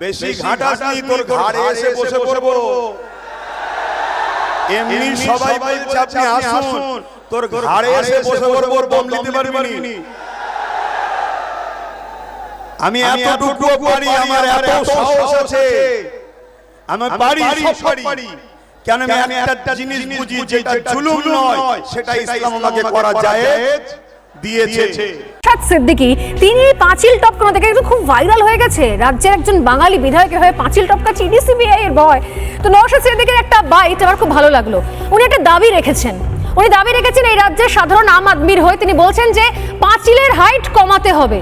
বেশি ঘাটাসনি তোর ঘাড়ে এসে বসে পড়ব। এমনি সবাই বলছে আপনি আসুন। তোর ঘাড়ে এসে বসে পড়ব বম নিতে পারবি। আমি এতটুকু পারি আমার এত সাহস আছে। আমি পারি সব পারি। কেন আমি একটা জিনিস বুঝি যেটা জুলুম নয় সেটা ইসলাম আমাকে করা যায় দিয়েছে। নওশাদ সিদ্দিকি, তিনি পাঁচিল টপকানো দেখে কিন্তু খুব ভাইরাল হয়ে গেছে। রাজ্যের একজন বাঙালি বিধায়ক হয়ে পাঁচিল টপকাচ্ছে ইডি সিবিআই এর ভয়। তো নওশাদ সিদ্দিকের একটা বাইট আমার খুব ভালো লাগল। উনি একটা দাবি রেখেছেন। উনি দাবি রেখেছেন এই রাজ্যের সাধারণ আম আদমির হয়ে তিনি বলছেন যে, পাঁচিলের হাইট কমাতে হবে।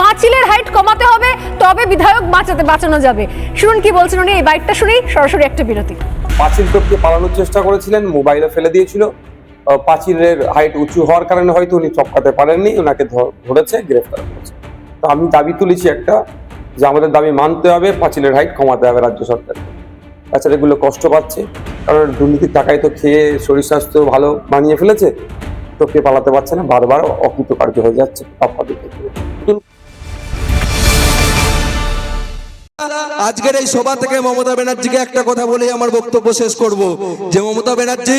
পাঁচিলের হাইট কমাতে হবে, তবে বিধায়ক বাঁচাতে, বাঁচানো যাবে। শুনুন কি বলছেন উনি, এই বাইটটা শুনেই সরাসরি একটা বিরতি। পাঁচিল টপকে পালানোর চেষ্টা করেছিলেন মোবাইলে ফেলে দিয়েছিল। পাঁচিলের হাইট উঁচু হওয়ার কারণে হয়তো উনি চপকাতে পারেননি ওনাকে ধরেছে, গ্রেফতার করেছে। তো আমি দাবি তুলেছি একটা, যে আমাদের দাবি মানতে হবে, পাঁচিলের হাইট কমাতে হবে রাজ্য সরকার তাছাড়া এগুলো কষ্ট পাচ্ছে, কারণ দুর্নীতির টাকায় তো খেয়ে শরীর স্বাস্থ্য ভালো বানিয়ে ফেলেছে, তো কে পালাতে পারছে না, বারবার অকৃতকার্য হয়ে যাচ্ছে ক্ষেত্রে। আজকের এই সভা থেকে মমতা ব্যানার্জিকে একটা কথা বলেই আমার বক্তব্য শেষ করব। যে মমতা ব্যানার্জি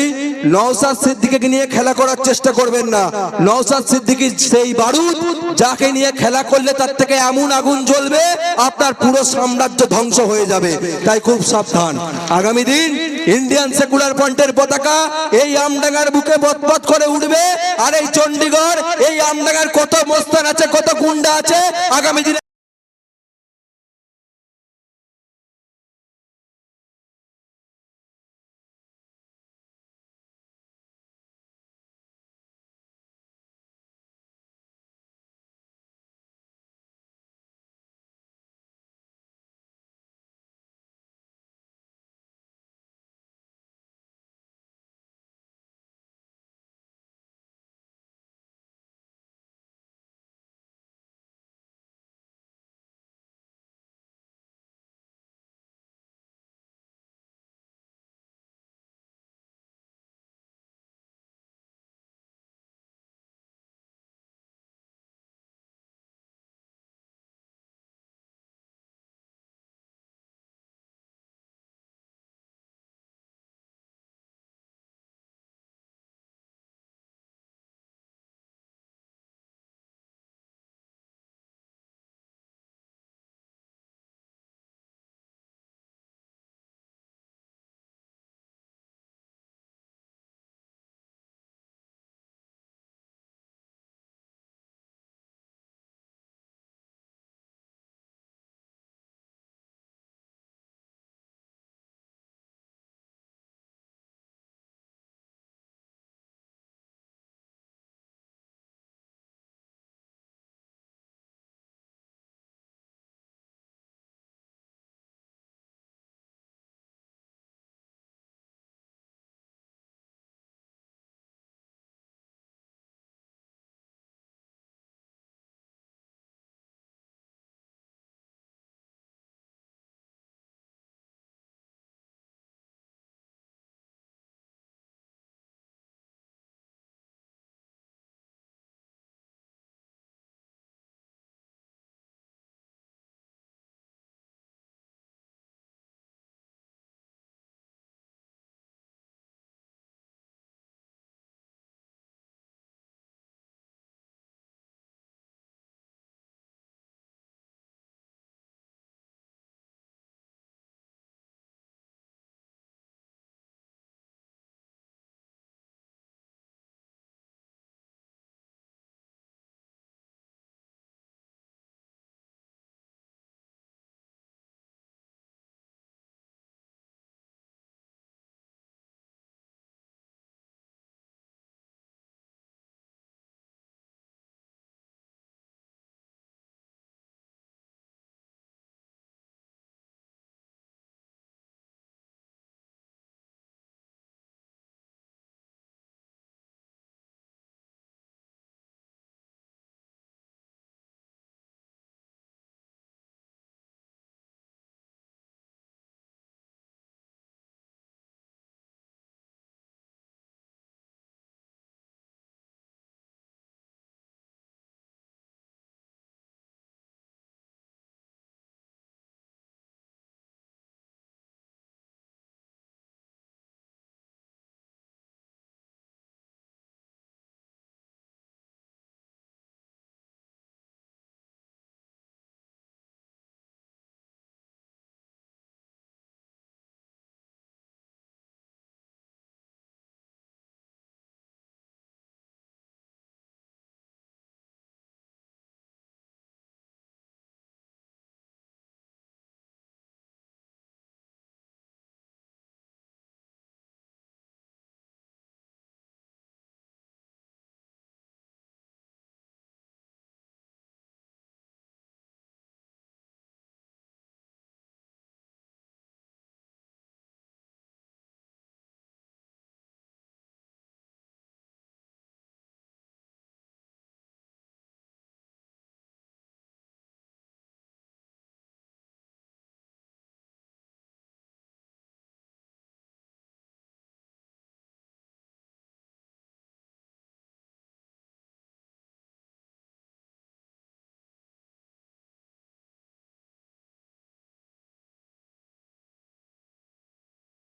নওসাদ সিদ্দিকে নিয়ে খেলা করার চেষ্টা করবেন না। নওসাদ সিদ্দিকি সেই বারুদ যাকে নিয়ে খেলা করলে তার থেকে এমন আগুন জ্বলবে, আপনার পুরো সাম্রাজ্য ধ্বংস হয়ে যাবে। তাই খুব সাবধান। আগামী দিন ইন্ডিয়ান সেকুলার ফ্রন্টের পতাকা এই আমডাঙ্গার বুকে বতবত করে উঠবে। আর এই চণ্ডীগড়, এই আমডাঙ্গার কত মস্তান আছে, কত গুন্ডা আছে, আগামী দিনে